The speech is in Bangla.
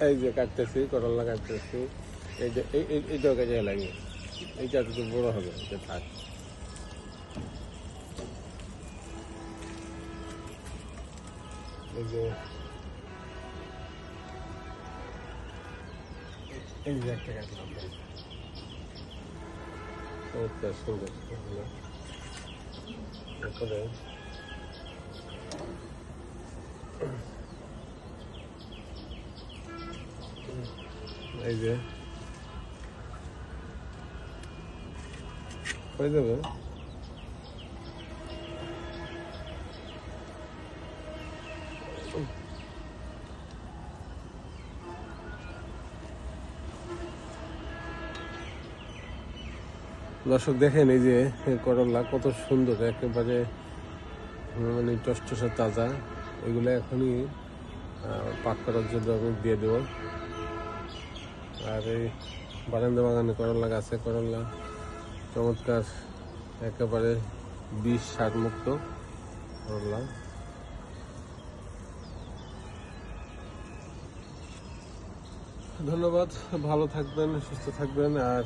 এই যে কাটতেছি, করলা কাটতেছি। এই যে, এই- এই- এইটাও কাজে লাগে। এইটা একটু বড় হবে, এটা থাক। এই যে এই যে একটা কাটলাম। সুন্দর। তারপরে এই যে। হয়ে যাবে। দর্শক, দেখেন এই যে করলা, কত সুন্দর, একেবারে মানে টসটসা তাজা। এগুলো এখনই পাক করার জন্য আমি দিয়ে দেবো। আর এই বারান্দা বাগানে করলা, গাছে করলা, চমৎকার, একেবারে বিষ সার মুক্ত করলা। ধন্যবাদ, ভালো থাকবেন, সুস্থ থাকবেন, আর